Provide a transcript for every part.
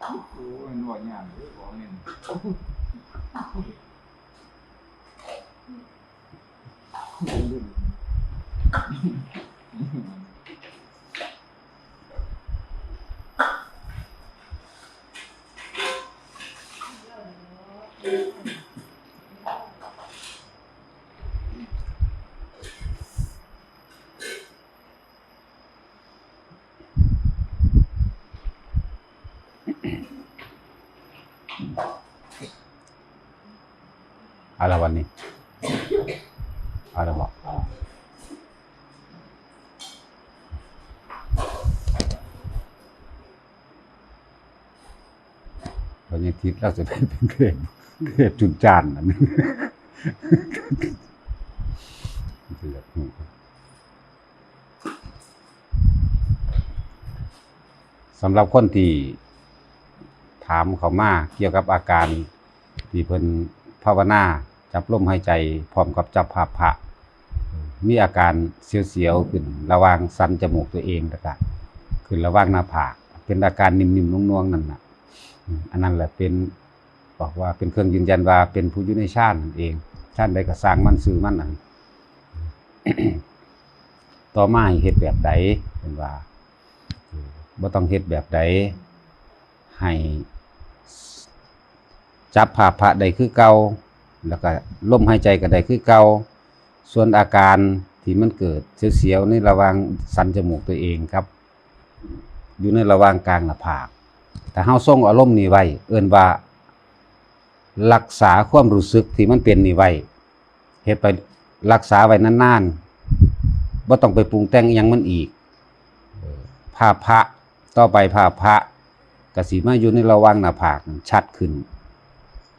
โอ้ยนวดยากเลยบอกเนี่ยเอา ละวันนี้อาละบอกวันนี้ทิศเราจะไปเป็นเกรดเกรดจุนจานนนั้นสำหรับคนที่ถามเขามาเกี่ยวกับอาการที่เพิ่นภาวนา จับลมหายใจพร้อมกับจับภาพพระมีอาการเสียวๆขึ้นระหว่างสันจมูกตัวเองแล้วก็ขึ้นระหว่างหน้าผากเป็นอาการนิ่มๆนุ่งๆนั่นน่ะอืมอันนั้นแหละเป็นบอกว่าเป็นเครื่องยืนยันว่าเป็นผู้อยู่ในชาตินั่นเองชาติใดก็สร้างมันสื่อมันนั่นต่อมาให้เฮ็ดแบบใดเป็นว่าเออบ่ต้องเฮ็ดแบบใดให้จับภาพพระใดคือเก่า แล้วก็ลมหายใจก็ได้คือเกาส่วนอาการที่มันเกิดเสียวๆในระหว่างสันจมูกตัวเองครับ อยู่ในระหว่างกลางหน้าผากแต่เฮาส่งอารมณ์นี้ไว้ เอิ้นว่า รักษาความรู้สึกที่มันเป็นนี่ไว้เฮ็ดไปรักษาไว้นานๆบ่ต้องไปปรุงแต่งอิหยังมันอีกภาพพระต่อไปภาพพระก็สิมาอยู่ในระหว่างหน้าผากชัดขึ้น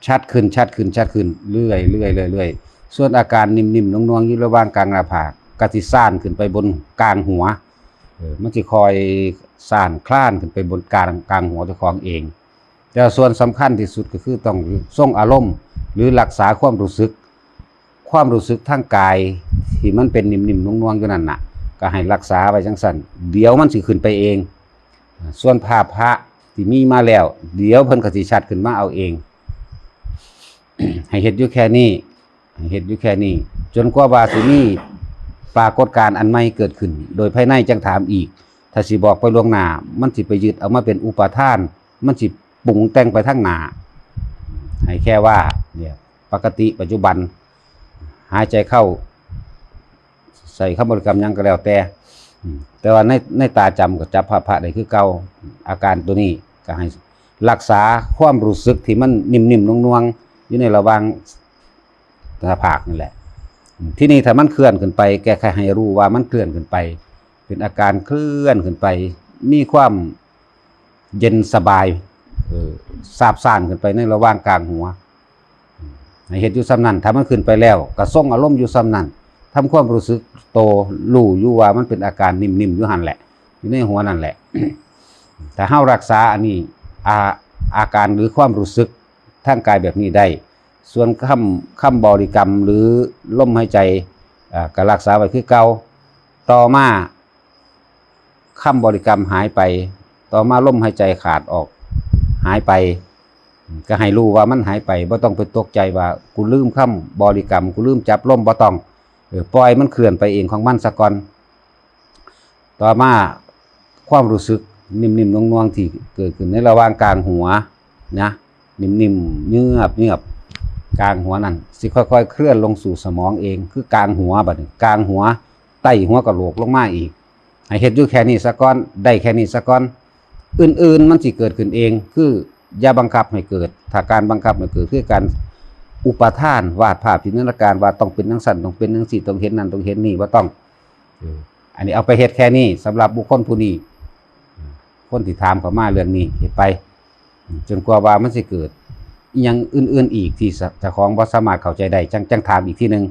ชัดขึ้นชัดขึ้นชัดขึ้นเรื่อยเรื่อยเรื่อยเรื่อยส่วนอาการนิ่มๆนวงๆอยู่ระหว่างกลางหน้าผากกสิซ่านขึ้นไปบนกลางหัวเออมันจะคอยซ่านคลานขึ้นไปบนกลางกลางหัวเจ้าของเอง แต่ส่วนสำคัญที่สุดก็คือต้องทรงอารมณ์ หรือรักษาความรู้สึก ความรู้สึกทางกายที่มันเป็นนิ่มๆนวงๆอยู่นั่นน่ะ ก็ให้รักษาไว้จังสันเดี๋ยวมันสิขึ้นไปเอง ส่วนภาพพระที่มีมาแล้ว เดี๋ยวเพิ่นก็สิชัดขึ้นมาเอาเอง ให้เฮ็ดอยู่แค่นี้ให้เฮ็ดอยู่แค่นี้ จนกว่าว่าสิมีปรากฏการณ์อันใหม่เกิดขึ้น โดยภายในจังถามอีก ถ้าสิบอกไปล่วงหน้ามันสิไปยึดเอามาเป็นอุปทาน มันสิปรุงแต่งไปทางหนาให้แค่ว่าเนี่ยปกติปัจจุบัน หายใจเข้า ใส่คำบริกรรมยังก็แล้วแต่ แต่ว่าในในตาจำกับจับพระพระได้คือเก่าอาการตัวนี้ก็ให้รักษาความรู้สึกที่มันนิ่มๆนวงๆ อยู่ในระหว่างหน้าผากนี่แหละ ที่นี่ถ้ามันเคลื่อนขึ้นไป แก้ไขให้รู้ว่ามันเคลื่อนขึ้นไป เป็นอาการเคลื่อนขึ้นไป มีความเย็นสบายเออซาบซ่านขึ้นไปในระหว่างกลางหัวให้เห็นอยู่ซ้ำนั้นถ้ามันขึ้นไปแล้วก็ส่งอารมณ์อยู่ซ้ำนั้นทำความรู้สึกโตรู้อยู่ว่ามันเป็นอาการนิ่มๆอยู่หันแหละ อยู่ในหัวนั่นแหละแต่เฮารักษาอันนี้อาอาการหรือความรู้สึก ทางกายแบบนี้ได้ ส่วนคำคำบริกรรมหรือลมหายใจก็รักษาไว้คือเก่าต่อมาคำบริกรรมหายไป ต่อมาลมหายใจขาดออก หายไปก็ให้รู้ว่ามันหายไปบ่ต้องไปตกใจว่ากูลืมคำบริกรรมกูลืมจับลมบ่ต้องปล่อยมันเคลื่อนไปเองของมันซะก่อน ต่อมาความรู้สึกนิ่มๆนวงๆที่เกิดขึ้นในระหว่างกลางหัวนะ นิ่มๆเยือบเยือบกลางหัวนั่นสิค่อยๆ เคลื่อนลงสู่สมองเอง คือกลางหัวบัดนี้กลางหัวใต้หัวกระโหลกลงมาอีกให้เฮ็ดอยู่แค่นี้ซะก่อนได้แค่นี้ซะก่อน อื่นๆ มันสิเกิดขึ้นเอง คืออย่าบังคับให้เกิด ถ้าการบังคับให้เกิดคือการอุปทานวาดภาพจินตนาการว่าต้องเป็นจังสันต้องเป็นจังสีต้องเห็นนั่นต้องเห็นนี่ว่าต้องอันนี้เอาไปเฮ็ดแค่นี้สำหรับบุคคลผู้นี้คนที่ถามเขามาเรื่องนี้เฮ็ดไป จนกว่าว่ามันสิเกิดยังอื่นๆอีกที่เจ้าของบ่สามารถเข้าใจได้จังจังถามอีกทีหนึง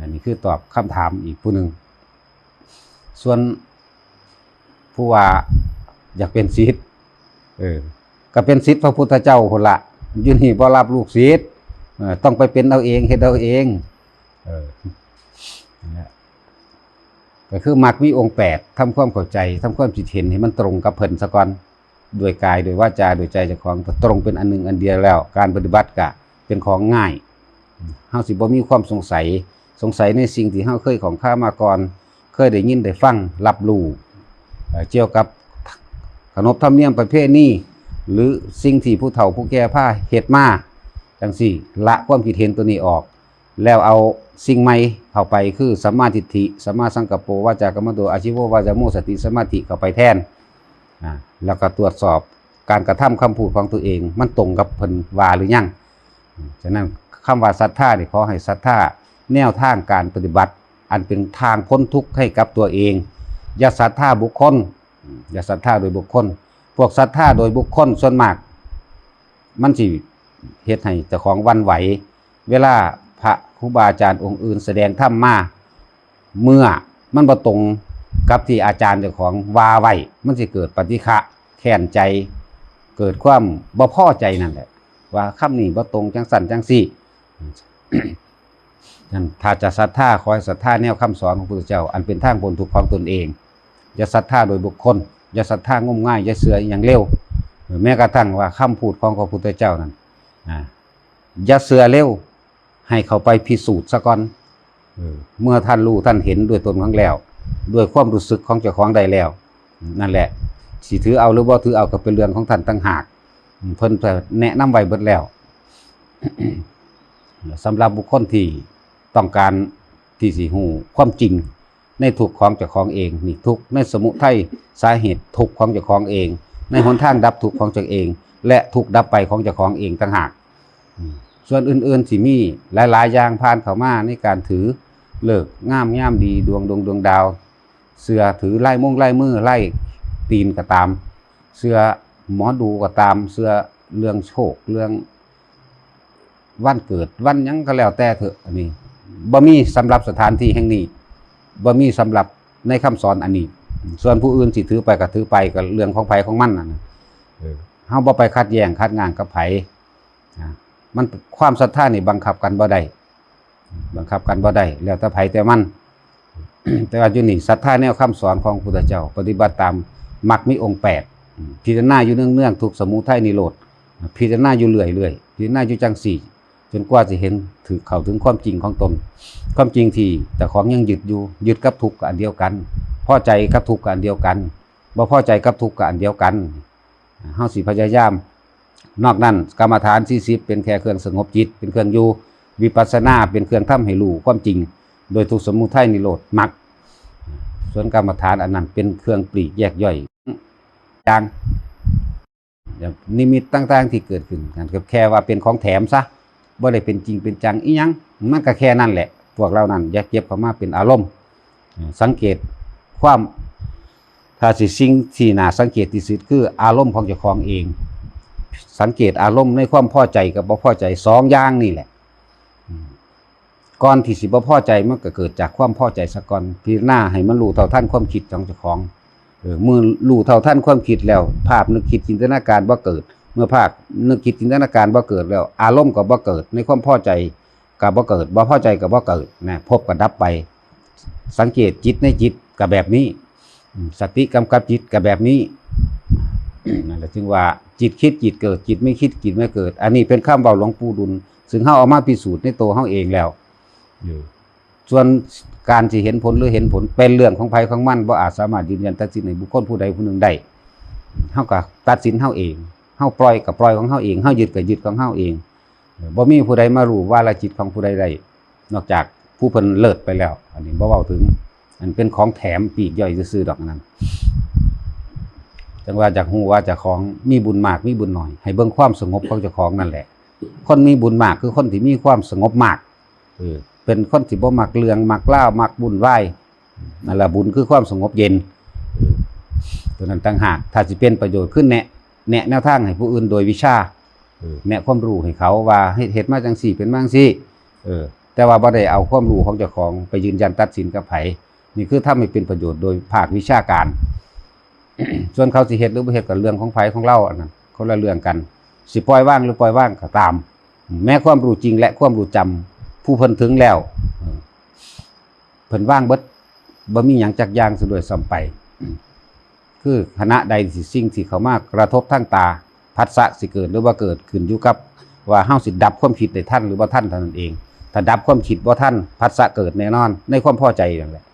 อันนี้คือตอบคำถามอีกผู้หนึ่งส่วนผู้ว่าอยากเป็นศิษย์เออก็เป็นศิษย์พระพุทธเจ้าคนละอยู่นี่บ่รับลูกศิษย์ต้องไปเป็นเอาเองเฮ็ดเอาเองเออนั่นแหละก็คือมักมีองค์แปดทำความเข้าใจทำความคิดเห็นให้มันตรงกับเพิ่นซะก่อน โดยกายโดยวาจาโดยใจเจ้าของตรงเป็นอันหนึ่งอันเดียวแล้ว การปฏิบัติก็เป็นของง่ายเฮาสิบ่มีความสงสัยสงสัยในสิ่งที่เฮาเคยของข้ามาก่อน เคยได้ยินได้ฟังรับรู้เกี่ยวกับขนบธรรมเนียมประเพณีหรือสิ่งที่ผู้เฒ่าผู้แก่พาเฮ็ดมาจังซี่ละความคิดเห็นตัวนี้ออก แล้วเอาสิ่งใหม่เข้าไปคือสัมมาทิฏฐิสัมมาสังกัปโปวาจากรรมโตอาชีววาจาโมสติสมาธิเข้าไปแทน แล้วก็ตรวจสอบการกระทำคำพูดของตัวเอง มันตรงกับเพิ่นว่าหรือยังฉะนั้นคำว่าศรัทธานี่ขอให้ศรัทธาแนวทางการปฏิบัติ อันเป็นทางพ้นทุกข์ให้กับตัวเอง อย่าศรัทธาบุคคล อย่าศรัทธาโดยบุคคล พวกศรัทธาโดยบุคคลส่วนมาก มันสิเฮ็ดให้เจ้าของวันไหว เวลาพระครูบาอาจารย์องค์อื่น แสดงธรรมมาเมื่อมันบ่ตรง กับที่อาจารย์เจ้าของวาไว้มันสิเกิดปฏิฆะแค้นใจ เกิดความบ่พ่อใจนั่นแหละ ว่าคำนี้บ่ตรงจังสั่นจังซี่นั่นถ้าจะศรัทธาขอให้ศรัทธาแนวคำสอนของพระพุทธเจ้า อันเป็นทางบนทุกของตนเองอย่าศรัทธาโดยบุคคลอย่าศรัทธางมง่ายอย่าเสืออย่างเร็วแม้กระทั่งว่าคำพูดของพระพุทธเจ้านั้นอ่าอย่าเสือเร็วให้เขาไปพิสูจน์ซะก่อนเออเมื่อท่านรู้ท่านเห็นด้วยตนของแล้ว ด้วยความรู้สึกของเจ้าของได้แล้ว นั่นแหละสิถือเอาหรือบ่ถือเอาก็เป็นเรื่องของท่านตั้งหาก เพิ่นแนะนำไว้เบิดแล้วสำหรับบุคคลที่ต้องการที่สิหูความจริงในทุกของเจ้าของเองนี่ทุกในสมุทัยสาเหตุทุกของเจ้าของเอง ในหนทางดับทุกของเจ้าเอง และทุกดับไปของเจ้าของเองต่างหากส่วนอื่นๆที่มีหลายๆอย่างผ่านเข้ามาในการถือ เลิกงามย่ามดีดวงดวงดวงดาว เสือถือไล่มงไล่มือไล่ตีนก็ตาม เสือหมอดูก็ตาม เสือเรื่องโชคเรื่องวันเกิดวันยังก็แล้วแต่เถอะอันนี้บ่มีสำหรับสถานที่แห่งนี้บ่มีสำหรับในคำสอนอันนี้ ส่วนผู้อื่นสิถือไปก็ถือไปก็เรื่องของไผของมันนั่นน่ะเออเฮาบ่ไปคัดแย่งคัดงานกับไผอ่ามันความศรัทธานี่บังคับกันบ่ได้ บังคับกันบ่ได้แล้วแต่ไผแต่มัน แต่ว่าอยู่นี่ศรัทธาแนวคำสอนของพุทธเจ้า ปฏิบัติตามมรรคมีองค์แปดพิจารณาอยู่เนื่องๆทุกสมุทัยนิโรธพิจารณาอยู่เรื่อยๆพิจารณาอยู่จังสี่จนกว่าจะเห็นถึงเข้าถึงความจริงของตน ความจริงที่แต่ของยังยึดอยู่ยึดกับทุกข์อันเดียวกันพอใจกับทุกข์อันเดียวกันบ่พอใจกับทุกข์อันเดียวกันเฮาสิพยายาม นอกนั้นกรรมฐาน40เป็นแค่เครื่องสงบจิตเป็นเครื่องอยู่ วิปัสสนาเป็นเครื่องทำให้รู้ความจริง โดยทุกสมุทัยนิโรธมรรคส่วนกรรมฐานอันนั้นเป็นเครื่องปลีกแยกย่อยอย่างอย่างนิมิตต่างๆที่เกิดขึ้นกันก็แค่ว่าเป็นของแถมซะบ่ได้เป็นจริงเป็นจังอีหยังมันก็แค่นั้นแหละ พวกเรานั้นอย่าเก็บเข้ามาเป็นอารมณ์ สังเกตความถ้าสิสิ่งที่น่าสังเกตที่สุดคืออารมณ์ของเจ้าของเอง สังเกตอารมณ์ในความพอใจกับบ่พอใจสองอย่างนี่แหละ ก่อนที่สิบ่พอใจมันก็เกิดจากความพอใจซะก่อนพิจารณาให้มันรู้เท่าทันความคิดของเจ้าของเออเมื่อรู้เท่าทันความคิดแล้ว ภาพนึกคิดจินตนาการบ่เกิด เมื่อภาคนึกคิดจินตนาการบ่เกิดแล้ว อารมณ์ก็บ่เกิด ในความพอใจก็บ่เกิดบ่พอใจก็บ่เกิดนะพบก็ดับไป สังเกตจิตในจิตก็แบบนี้ สติกำกับจิตก็แบบนี้นั่นแหละจึงว่าจิตคิดจิตเกิดจิตไม่คิดจิตไม่เกิด อันนี้เป็นคำเบาหลวงปู่ดุล ซึ่งเฮาเอามาพิสูจน์ในตัวเฮาเองแล้ว ส่วนการสิเห็นผลหรือเห็นผลเป็นเรื่องของภัยของมันบ่อาจสามารถยืนยันตัดสินในบุคคลผู้ใดผู้หนึ่งได้เฮาก็ตัดสินเฮาเองเฮาปล่อยกับปล่อยของเฮาเองเฮายึดกับยึดของเฮาเองเออบ่มีผู้ใดมารู้ว่าละจิตของผู้ใดได้นอกจากผู้เพิ่นเลิศไปแล้ว อันนี้บ่เว้าถึง อันเป็นของแถมปีกย่อยซื่อดอกนั้นจังว่าจากฮู้ว่าจ้าของมีบุญมากมีบุญหน้อย ให้เบิ่งความสงบของเจ้าของนั่นแหละ คนมีบุญมากคือคนที่มีความสงบมากเออ เป็นคนที่บ่มักเรื่องมักเล่ามักบุญไหวนั่นแหละบุญคือความสงบเย็นตัวนั้นต่างหากถ้าสิเป็นประโยชน์ขึ้นแนะแนะแนวทางให้ผู้อื่นโดยวิชาแนะความรู้ให้เขาว่าเฮ็ดเฮ็ดมาจังสี่เป็นมาจังซี่เออ แต่ว่าบ่ได้เอาความรู้ของเจ้าของไปยืนยันตัดสินกับไผนี่คือทำให้เป็นประโยชน์โดยภาควิชาการ ส่วนเขาสิเฮ็ดหรือบ่เฮ็ดกับเรื่องของไผของเราอันนั้นคนละเรื่องกัน สิปล่อยว่างหรือปล่อยว่างก็ตาม แม้ความรู้จริงและความรู้จำ ผู้เพิ่นถึงแล้วเพิ่นว่างเบิดบ่มีหยังจักอย่างซะดวยซ้ำไป คือคณะใดสิสิ่งที่เข้ามากระทบทางตาพัสสะสิเกิดหรือว่าเกิดขึ้นอยู่กับว่าเฮาสิดับความคิดได้ท่านหรือว่าท่านเท่านั้นเอง ถ้าดับความคิดบ่ท่านพัสสะเกิดแน่นอน ในความพอใจนั่นแหละ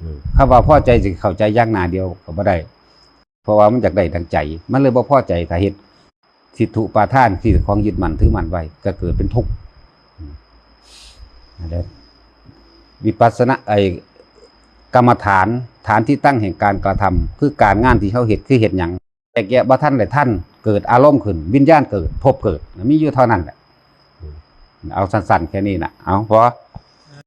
อืมคำว่าพอใจสิเข้าใจอย่างหนาเดียวก็บ่ได้ เพราะว่ามันอยากได้ดังใจ มันเลยบ่พอใจถ้าเฮ็ดสิทธุปาทานที่ของยึดมั่นถือมั่นไว้ก็เกิดเป็นทุกข์ วิปัสสนาไอกรรมฐานฐานที่ตั้งแห่งการกระทำคือการงานที่เขาเหตุคือเหตุหยังแต่แกะบ่ท่านได้ท่านเกิดอารมณ์ขึ้น วิญญาณเกิด พบเกิดมีอยู่เท่านั้นแหละเอาสั้นๆแค่นี้นะเอาพอ